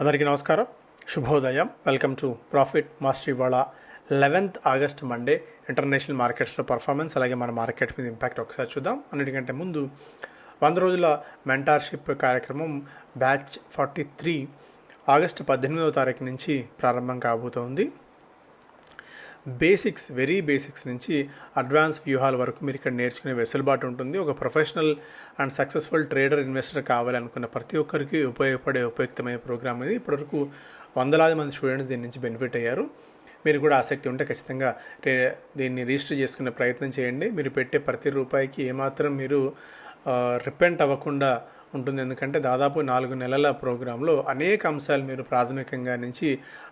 అందరికీ నమస్కారం. శుభోదయం. వెల్కమ్ టు ప్రాఫిట్ మాస్టర్ ఇవాళ లెవెన్త్ ఆగస్ట్ మండే ఇంటర్నేషనల్ మార్కెట్స్లో పర్ఫార్మెన్స్ అలాగే మన మార్కెట్ మీద ఇంపాక్ట్ ఒకసారి చూద్దాం. అన్నిటికంటే ముందు వంద రోజుల మెంటార్షిప్ కార్యక్రమం బ్యాచ్ ఫార్టీ త్రీ ఆగస్టు పద్దెనిమిదవ తారీఖు నుంచి ప్రారంభం కాబోతోంది. బేసిక్స్ వెరీ బేసిక్స్ నుంచి అడ్వాన్స్ వ్యూహాల వరకు మీరు ఇక్కడ నేర్చుకునే వెసులుబాటు ఉంటుంది. ఒక professional and successful trader investor కావాలనుకున్న ప్రతి ఒక్కరికి ఉపయోగపడే ఉపయుక్తమైన ప్రోగ్రామ్ ఇది ఇప్పటివరకు వందలాది మంది స్టూడెంట్స్ దీని నుంచి బెనిఫిట్ అయ్యారు. మీరు కూడా ఆసక్తి ఉంటే ఖచ్చితంగా దీన్ని రిజిస్టర్ చేసుకునే ప్రయత్నం చేయండి. మీరు పెట్టే ప్రతి రూపాయికి ఏమాత్రం మీరు రిపెంట్ అవ్వకుండా ఉంటుంది. ఎందుకంటే దాదాపు నాలుగు నెలల ప్రోగ్రాంలో అనేక అంశాలు మీరు ప్రాథమికంగా నుంచి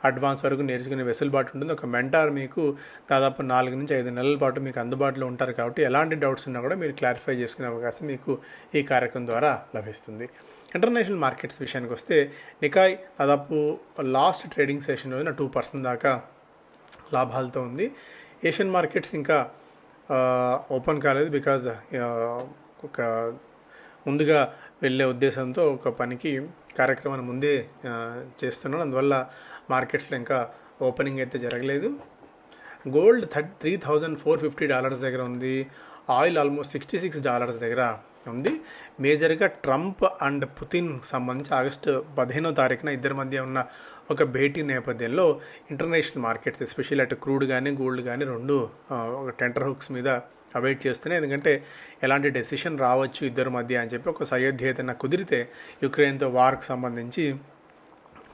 అడ్వాన్స్ వరకు నేర్చుకునే వెసులుబాటు ఉంటుంది. ఒక మెంటార్ మీకు దాదాపు నాలుగు నుంచి ఐదు నెలల పాటు మీకు అందుబాటులో ఉంటారు కాబట్టి ఎలాంటి డౌట్స్ ఉన్నా కూడా మీరు క్లారిఫై చేసుకునే అవకాశం మీకు ఈ కార్యక్రమం ద్వారా లభిస్తుంది. ఇంటర్నేషనల్ మార్కెట్స్ విషయానికి వస్తే నికాయ్ దాదాపు లాస్ట్ ట్రేడింగ్ సెషన్ రోజున టూ పర్సెంట్ దాకా లాభాలతో ఉంది. ఏషియన్ మార్కెట్స్ ఇంకా ఓపెన్ కాలేదు బికాజ్ ఒక ముందుగా వెళ్ళే ఉద్దేశంతో ఒక పనికి కార్యక్రమాన్ని ముందే చేస్తున్నాను. అందువల్ల మార్కెట్స్లో ఇంకా ఓపెనింగ్ అయితే జరగలేదు. Gold thirty three thousand four fifty dollars దగ్గర ఉంది. Oil almost sixty six dollars దగ్గర ఉంది. మేజర్గా ట్రంప్ అండ్ పుతిన్ సంబంధించి ఆగస్టు పదిహేనో తారీఖున ఇద్దరి మధ్య ఉన్న ఒక భేటీ నేపథ్యంలో ఇంటర్నేషనల్ మార్కెట్స్ ఎస్పెషల్ అటు క్రూడ్ కానీ గోల్డ్ కానీ రెండు ఒక టెంటర్ హుక్స్ మీద అవైట్ చేస్తున్నాయి ఎందుకంటే ఎలాంటి డెసిషన్ రావచ్చు ఇద్దరి మధ్య అని చెప్పి ఒక సయోధ్య కుదిరితే యుక్రెయిన్తో వార్కి సంబంధించి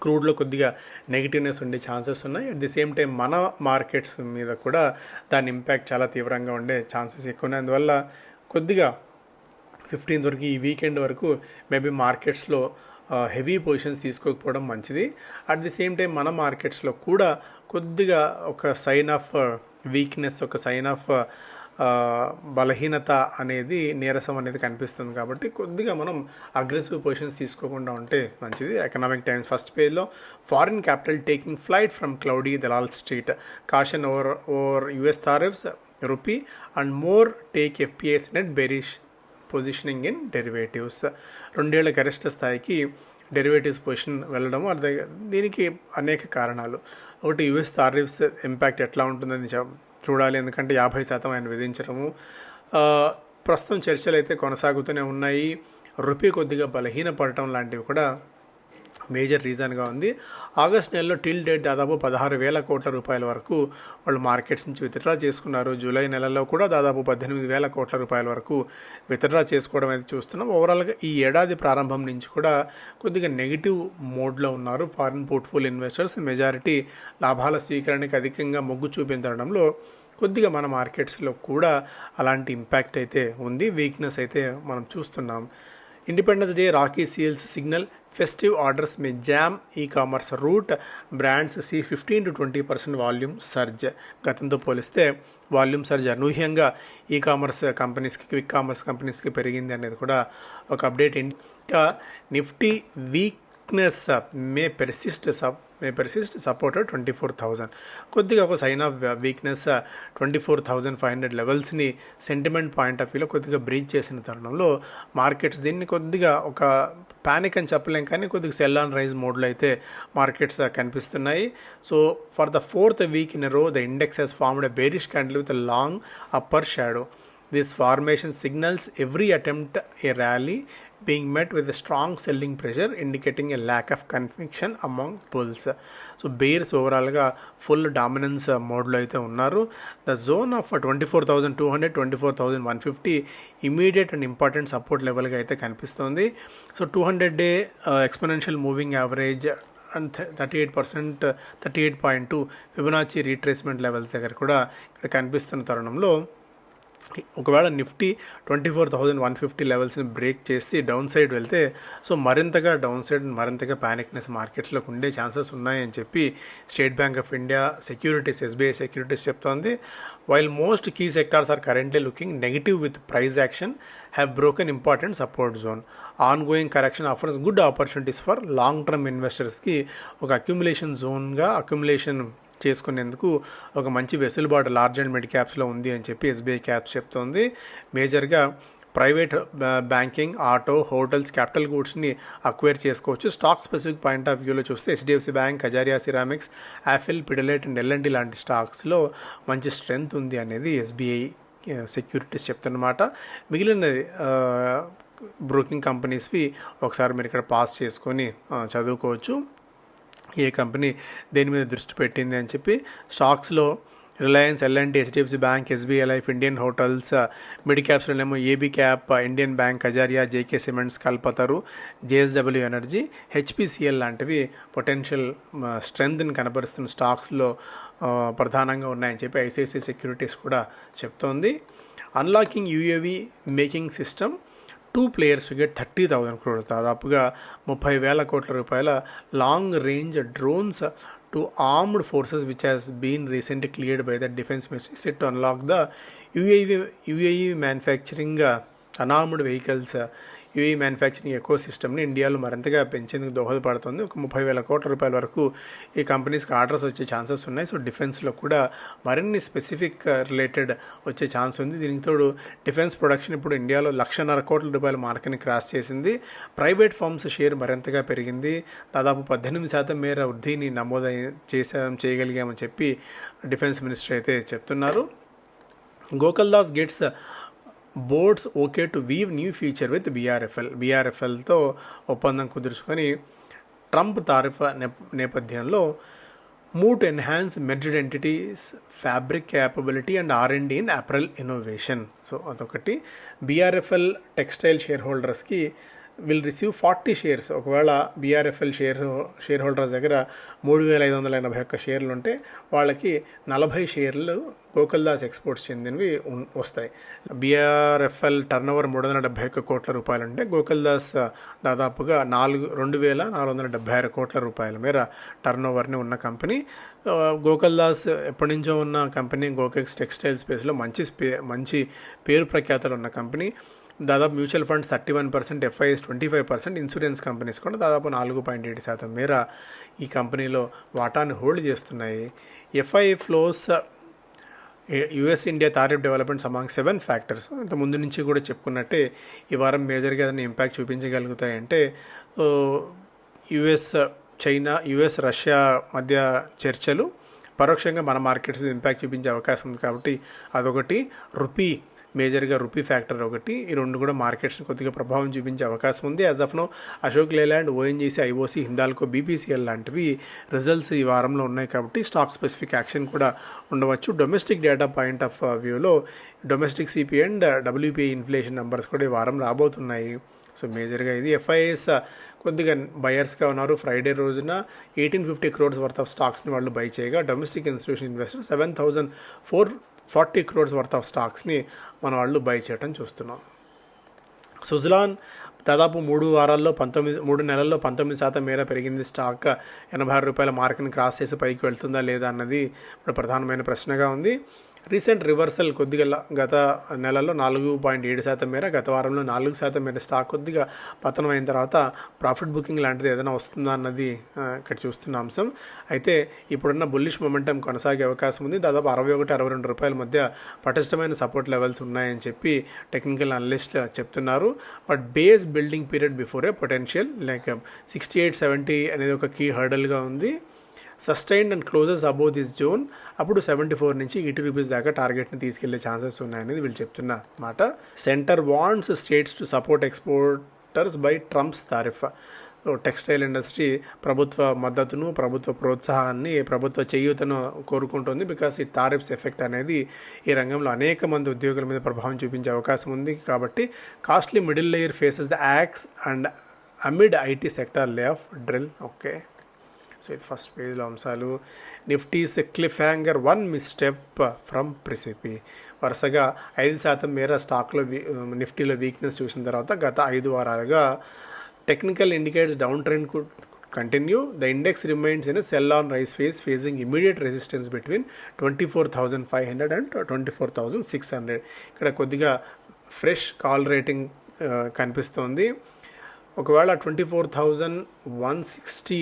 క్రూడ్లో కొద్దిగా నెగిటివ్నెస్ ఉండే ఛాన్సెస్ ఉన్నాయి. అట్ ది సేమ్ టైం మన మార్కెట్స్ మీద కూడా దాని ఇంపాక్ట్ చాలా తీవ్రంగా ఉండే ఛాన్సెస్ ఎక్కువ ఉన్నాయి. అందువల్ల కొద్దిగా ఫిఫ్టీన్త్ వరకు ఈ వీకెండ్ వరకు మేబీ మార్కెట్స్లో హెవీ పొజిషన్స్ తీసుకోకపోవడం మంచిది. అట్ ది సేమ్ టైం మన మార్కెట్స్లో కూడా కొద్దిగా ఒక సైన్ ఆఫ్ వీక్నెస్ ఒక సైన్ ఆఫ్ బలహీనత అనేది నీరసం అనేది కనిపిస్తుంది కాబట్టి కొద్దిగా మనం అగ్రెసివ్ పొజిషన్స్ తీసుకోకుండా ఉంటే మంచిది. ఎకనామిక్ టైమ్స్ ఫస్ట్ పేజ్లో foreign capital taking flight from cloudy Dalal street caution over over US tariffs rupee and more take FPIs net bearish positioning in derivatives రెండేళ్ళ గరిష్ట స్థాయికి డెరివేటివ్స్ పొజిషన్ వెళ్ళడం అర్థం దీనికి అనేక కారణాలు. ఒకటి యుఎస్ తారిఫ్స్ ఇంపాక్ట్ ఎట్లా ఉంటుందని చూడాలి. ఎందుకంటే యాభై శాతం ఆయన విధించడము. ప్రస్తుతం చర్చలు అయితే కొనసాగుతూనే ఉన్నాయి. రూపీ కొద్దిగా బలహీనపడటం లాంటివి కూడా మేజర్ రీజన్గా ఉంది. ఆగస్ట్ నెలలో టిల్ డేట్ దాదాపు పదహారు వేల కోట్ల రూపాయల వరకు వాళ్ళు మార్కెట్స్ నుంచి విత్డ్రా చేసుకున్నారు. జూలై నెలలో కూడా దాదాపు పద్దెనిమిది వేల కోట్ల రూపాయల వరకు విత్డ్రా చేసుకోవడం అయితే చూస్తున్నాం. ఓవరాల్గా ఈ ఏడాది ప్రారంభం నుంచి కూడా కొద్దిగా నెగిటివ్ మోడ్లో ఉన్నారు. ఫారిన్ పోర్ట్ఫోలియో ఇన్వెస్టర్స్ మెజారిటీ లాభాల స్వీకరణకి అధికంగా మొగ్గు చూపించడంలో కొద్దిగా మన మార్కెట్స్లో కూడా అలాంటి ఇంపాక్ట్ అయితే ఉంది. వీక్నెస్ అయితే మనం చూస్తున్నాం. Independence day Rakhi sales signal festive orders may jam e commerce route brands see fifteen to twenty percent volume surge. గతంతో పోలిస్తే వాల్యూమ్ సర్జ్ అనూహ్యంగా ఈ కామర్స్ కంపెనీస్కి క్విక్ కామర్స్ కంపెనీస్కి పెరిగింది అనేది కూడా ఒక అప్డేట్. ఇంకా Nifty week weakness may persist sub may persist support twenty four thousand కొద్దిగా ఒక sign of weakness twenty four thousand five hundred లెవెల్స్ని సెంటిమెంట్ పాయింట్ ఆఫ్ వ్యూలో కొద్దిగా బ్రీచ్ చేసిన తరుణంలో మార్కెట్స్ దీన్ని కొద్దిగా ఒక ప్యానిక్ అని చెప్పలేం కానీ కొద్దిగా సెల్ ఆన్ రైజ్ మోడ్లో అయితే మార్కెట్స్ కనిపిస్తున్నాయి. So for the fourth week in row the index has formed a bearish candle with long upper shadow this formation signals every attempt a rally being met with a strong selling pressure indicating a lack of conviction among bulls. So bears ఓవరాల్గా full dominance మోడ్లో అయితే ఉన్నారు the zone of twenty four thousand two hundred twenty four thousand one fifty immediate and important support లెవెల్గా అయితే కనిపిస్తుంది so two hundred day exponential moving average and thirty eight percent thirty eight point two Fibonacci retracement levels దగ్గర కూడా ఇక్కడ కనిపిస్తున్న తరుణంలో ఒకవేళ Nifty twenty four thousand one fifty లెవెల్స్ని బ్రేక్ చేసి డౌన్ సైడ్ వెళ్తే సో మరింతగా డౌన్ సైడ్ మరింతగా ప్యానిక్నెస్ మార్కెట్స్లోకి ఉండే ఛాన్సెస్ ఉన్నాయని చెప్పి State Bank of India Securities SBI Securities చెప్తోంది. While most key sectors are currently looking negative with price action have broken important support zone ongoing correction offers good opportunities for long term ఇన్వెస్టర్స్కి ఒక accumulation జోన్గా accumulation చేసుకునేందుకు ఒక మంచి వెసులుబాటు large and mid క్యాప్స్లో ఉంది అని చెప్పి SBI caps చెప్తోంది. మేజర్గా private banking auto hotels capital గూడ్స్ని acquire చేసుకోవచ్చు. స్టాక్ స్పెసిఫిక్ పాయింట్ ఆఫ్ వ్యూలో చూస్తే HDFC bank Kajaria ceramics Affle Pidilite and LND లాంటి స్టాక్స్లో మంచి స్ట్రెంగ్త్ ఉంది అనేది ఎస్బీఐ సెక్యూరిటీస్ uh, చెప్తున్నమాట. మిగిలిన uh, బ్రోకింగ్ కంపెనీస్వి ఒకసారి మీరు ఇక్కడ పాస్ చేసుకొని uh, చదువుకోవచ్చు. ఏ కంపెనీ దేని మీద దృష్టి పెట్టింది అని చెప్పి స్టాక్స్లో Reliance L and T HDFC Bank SBI Life Indian Hotels mid క్యాప్స్లోనేమో AB cap Indian Bank Kajaria JK Cements Kalpataru. JSW Energy HPCL లాంటివి పొటెన్షియల్ స్ట్రెంగ్త్ని కనబరుస్తున్న స్టాక్స్లో ప్రధానంగా ఉన్నాయని చెప్పి ఐసిఐసిఐ సెక్యూరిటీస్ కూడా చెప్తోంది. Unlocking UAV making system two players get thirty thousand crores దాదాపుగా ముప్పై వేల కోట్ల రూపాయల long range drones to armed forces which has been recently cleared by the defence ministry set unlock the UAE UAE manufacturing unarmed vehicles U E manufacturing eco సిస్టమ్ని ఇండియాలో మరింతగా పెంచేందుకు దోహదపడుతుంది. ఒక ముప్పై వేల కోట్ల రూపాయల వరకు ఈ కంపెనీస్కి ఆర్డర్స్ వచ్చే ఛాన్సెస్ ఉన్నాయి. సో డిఫెన్స్లో కూడా మరిన్ని స్పెసిఫిక్ రిలేటెడ్ వచ్చే ఛాన్స్ ఉంది. దీనికి తోడు డిఫెన్స్ ప్రొడక్షన్ ఇప్పుడు ఇండియాలో లక్షన్నర కోట్ల రూపాయల మార్కెట్ని క్రాస్ చేసింది. ప్రైవేట్ ఫార్మ్స్ షేర్ మరింతగా పెరిగింది. దాదాపు పద్దెనిమిది శాతం మేర వృద్ధిని నమోదై చేసాం చేయగలిగామని చెప్పి డిఫెన్స్ మినిస్టర్ అయితే చెప్తున్నారు. Gokaldas gets boards okay to weave new feature with BRFL. బీఆర్ఎఫ్ఎల్తో ఒప్పందం కుదుర్చుకొని ట్రంప్ తారిఫ్ నేప నేపథ్యంలో move to enhance merged entities fabric capability and R and in apparel innovation. So అదొకటి. బీఆర్ఎఫ్ఎల్ టెక్స్టైల్ షేర్ హోల్డర్స్కి will receive forty shares ఒకవేళ BRFL share share holders దగ్గర మూడు వేల ఐదు వందల ఎనభై ఒక్క షేర్లు ఉంటే వాళ్ళకి నలభై షేర్లు గోకుల్దాస్ ఎక్స్పోర్ట్స్ చెందినవి వస్తాయి. బీఆర్ఎఫ్ఎల్ టర్న్ ఓవర్ మూడు వందల డెబ్బై ఒక్క కోట్ల రూపాయలు ఉంటే గోకుల్దాస్ దాదాపుగా నాలుగు రెండు వేల నాలుగు వందల డెబ్బై ఆరు కోట్ల రూపాయల మేర టర్న్ ఓవర్ని ఉన్న కంపెనీ గోకుల్దాస్ ఎప్పటి నుంచో ఉన్న కంపెనీ గోకెక్స్ టెక్స్టైల్ స్పేస్లో మంచి స్పే మంచి పేరు ప్రఖ్యాతలు ఉన్న కంపెనీ దాదాపు mutual funds thirty one percent FIs twenty five percent insurance companies కూడా దాదాపు నాలుగు పాయింట్ ఏడు శాతం మేర ఈ కంపెనీలో వాటాను హోల్డ్ చేస్తున్నాయి. FI flows US India tariff developments among seven factors. ఇంత ముందు నుంచి కూడా చెప్పుకున్నట్టే ఈ వారం మేజర్గా ఏదైనా ఇంపాక్ట్ చూపించగలుగుతాయంటే యుఎస్ చైనా యుఎస్ రష్యా మధ్య చర్చలు పరోక్షంగా మన మార్కెట్స్ ఇంపాక్ట్ చూపించే అవకాశం ఉంది కాబట్టి అదొకటి. రూపీ మేజర్గా రూపీ ఫ్యాక్టర్ ఒకటి. ఈ రెండు కూడా మార్కెట్స్ని కొద్దిగా ప్రభావం చూపించే అవకాశం ఉంది. As of now Ashok Leyland ONGC IOC Hindalco BPCL లాంటివి రిజల్ట్స్ ఈ వారంలో ఉన్నాయి కాబట్టి స్టాక్ స్పెసిఫిక్ యాక్షన్ కూడా ఉండవచ్చు. డొమెస్టిక్ డేటా పాయింట్ ఆఫ్ వ్యూలో domestic CP and WPI inflation numbers కూడా ఈ వారం రాబోతున్నాయి. సో మేజర్గా ఇది. ఎఫ్ఐఎస్ uh, కొద్దిగా బయర్స్గా ఉన్నారు. ఫ్రైడే రోజున eighteen fifty crores worth of స్టాక్స్ని వాళ్ళు బై చేయగా domestic institution investor seven thousand four forty crores worth of స్టాక్స్ని మన వాళ్ళు బై చేయడం చూస్తున్నాం. సుజలాన్ దాదాపు మూడు వారాల్లో పంతొమ్మిది మూడు నెలల్లో పంతొమ్మిది శాతం మేర పెరిగింది. స్టాక్ ఎనభై ఆరు రూపాయల మార్కుని క్రాస్ చేసి పైకి వెళ్తుందా లేదా అన్నది ఇప్పుడు ప్రధానమైన ప్రశ్నగా ఉంది. రీసెంట్ రివర్సల్ కొద్దిగా గత నెలలో నాలుగు పాయింట్ ఏడు శాతం మేర గత వారంలో నాలుగు శాతం మేర స్టాక్ కొద్దిగా పతనం అయిన తర్వాత ప్రాఫిట్ బుకింగ్ లాంటిది ఏదైనా వస్తుందా అన్నది ఇక్కడ చూస్తున్న అంశం. అయితే ఇప్పుడున్న బుల్లిష్ మొమెంటం కొనసాగే అవకాశం ఉంది. దాదాపు అరవై ఒకటి అరవై రెండు రూపాయల మధ్య పటిష్టమైన సపోర్ట్ లెవెల్స్ ఉన్నాయని చెప్పి టెక్నికల్ అనలిస్ట్ చెప్తున్నారు. But base building period before a potential like sixty eight seventy అనేది ఒక కీ హర్డల్గా ఉంది. Sustained and closes above this zone అప్పుడు సెవెంటీ ఫోర్ నుంచి ఎయిటీ రూపీస్ దాకా టార్గెట్ని తీసుకెళ్ళే ఛాన్సెస్ ఉన్నాయనేది వీళ్ళు చెప్తున్న మాట. Centre wants states to support exporters by Trump's tariff textile industry ప్రభుత్వ మద్దతును ప్రభుత్వ ప్రోత్సాహాన్ని ప్రభుత్వ చేయూతను కోరుకుంటుంది బికాస్ ఈ తారిఫ్స్ ఎఫెక్ట్ అనేది ఈ రంగంలో అనేక మంది ఉద్యోగుల మీద ప్రభావం చూపించే అవకాశం ఉంది. కాబట్టి costly middle layer faces the axe and amid IT sector lay off drill okay so ఇది ఫస్ట్ పేజీలో అంశాలు. Nifty's cliffhanger one misstep from precipice. వరుసగా ఐదు శాతం మేర స్టాక్లో వీ- నిఫ్టీలో వీక్నెస్ చూసిన తర్వాత గత ఐదు వారాలుగా technical indicators down trend could continue. The index remains in sell on rise face facing immediate resistance between twenty four thousand five hundred and twenty four thousand six hundred. ఇక్కడ కొద్దిగా fresh call rating కనిపిస్తోంది. ఒకవేళ twenty four thousand one sixty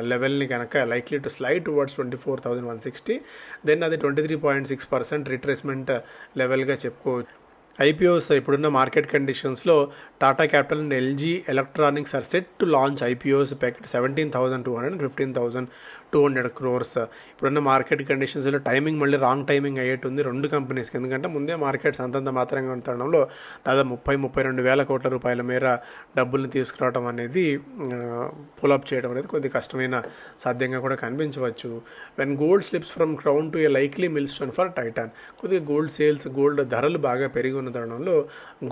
లెవెల్ని కనుక likely to slide towards twenty four thousand one sixty then అది twenty three point six percent retracement లెవెల్గా చెప్పుకోవచ్చు. IPOs ఇప్పుడున్న మార్కెట్ కండిషన్స్లో Tata capital and LG electronics are set to launch IPOs packet seventeen thousand two hundred fifteen thousand two hundred crores. ఇప్పుడున్న market కండిషన్స్లో timing మళ్ళీ wrong timing అయ్యేటుంది రెండు కంపెనీస్కి. ఎందుకంటే ముందే మార్కెట్స్ అంతంత మాత్రంగా ఉండడంలో దాదాపు ముప్పై ముప్పై రెండు వేల కోట్ల రూపాయల మేర డబ్బుల్ని తీసుకురావడం అనేది పులప్ చేయడం అనేది కొద్ది కష్టమైన సాధ్యంగా కూడా కనిపించవచ్చు. When gold slips from crown to a likely milestone for Titan కొద్దిగా గోల్డ్ సేల్స్ గోల్డ్ ధరలు బాగా పెరిగి ఉన్న తరుణంలో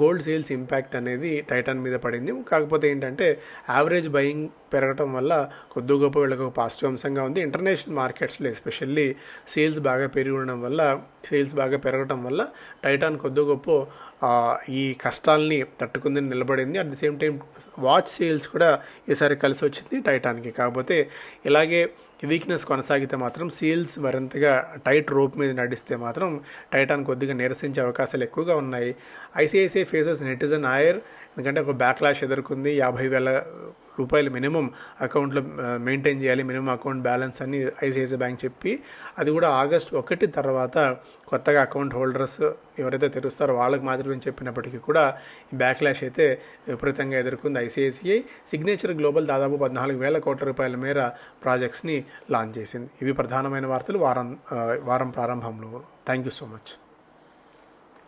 గోల్డ్ సేల్స్ ఇంపాక్ట్ అనేది టైటాన్ మీద పడింది. కాకపోతే ఏంటంటే యావరేజ్ బయింగ్ పెరగటం వల్ల కొద్ది గొప్ప వీళ్ళకి ఒక పాజిటివ్ అంశంగా ఉంది. ఇంటర్నేషనల్ మార్కెట్స్లో ఎస్పెషల్లీ సేల్స్ బాగా పెరిగి ఉండడం వల్ల సేల్స్ బాగా పెరగటం వల్ల టైటాన్ కొద్ది గొప్ప ఈ కష్టాలని తట్టుకుంది నిలబడింది. At the same time watch sales కూడా ఈసారి కలిసి వచ్చింది టైటాన్కి కాకపోతే ఇలాగే వీక్నెస్ కొనసాగితే మాత్రం సేల్స్ మరింతగా టైట్ రోప్ మీద నడిస్తే మాత్రం టైటాన్ కొద్దిగా నిరసించే అవకాశాలు ఎక్కువగా ఉన్నాయి. ఐసిఐసిఐ ఫేసెస్ నెటిజన్ ఆయర్ ఎందుకంటే ఒక బ్యాక్లాష్ ఎదుర్కొంది. యాభై వేల రూపాయలు మినిమం అకౌంట్లో మెయింటైన్ చేయాలి. మినిమం అకౌంట్ బ్యాలెన్స్ అని ఐసిఐసిఐ బ్యాంక్ చెప్పి అది కూడా ఆగస్ట్ ఒకటి తర్వాత కొత్తగా అకౌంట్ హోల్డర్స్ ఎవరైతే తెరుస్తారో వాళ్ళకి మాత్రమే చెప్పినప్పటికీ కూడా బ్యాక్లాష్ అయితే విపరీతంగా ఎదుర్కొంది. ఐసిఐసిఐ సిగ్నేచర్ గ్లోబల్ దాదాపు పద్నాలుగు వేల కోట్ల రూపాయల మేర ప్రాజెక్ట్స్ని లాంచ్ చేసింది. ఇవి ప్రధానమైన వార్తలు. వారం వారం ప్రారంభంలో. Thank you so much.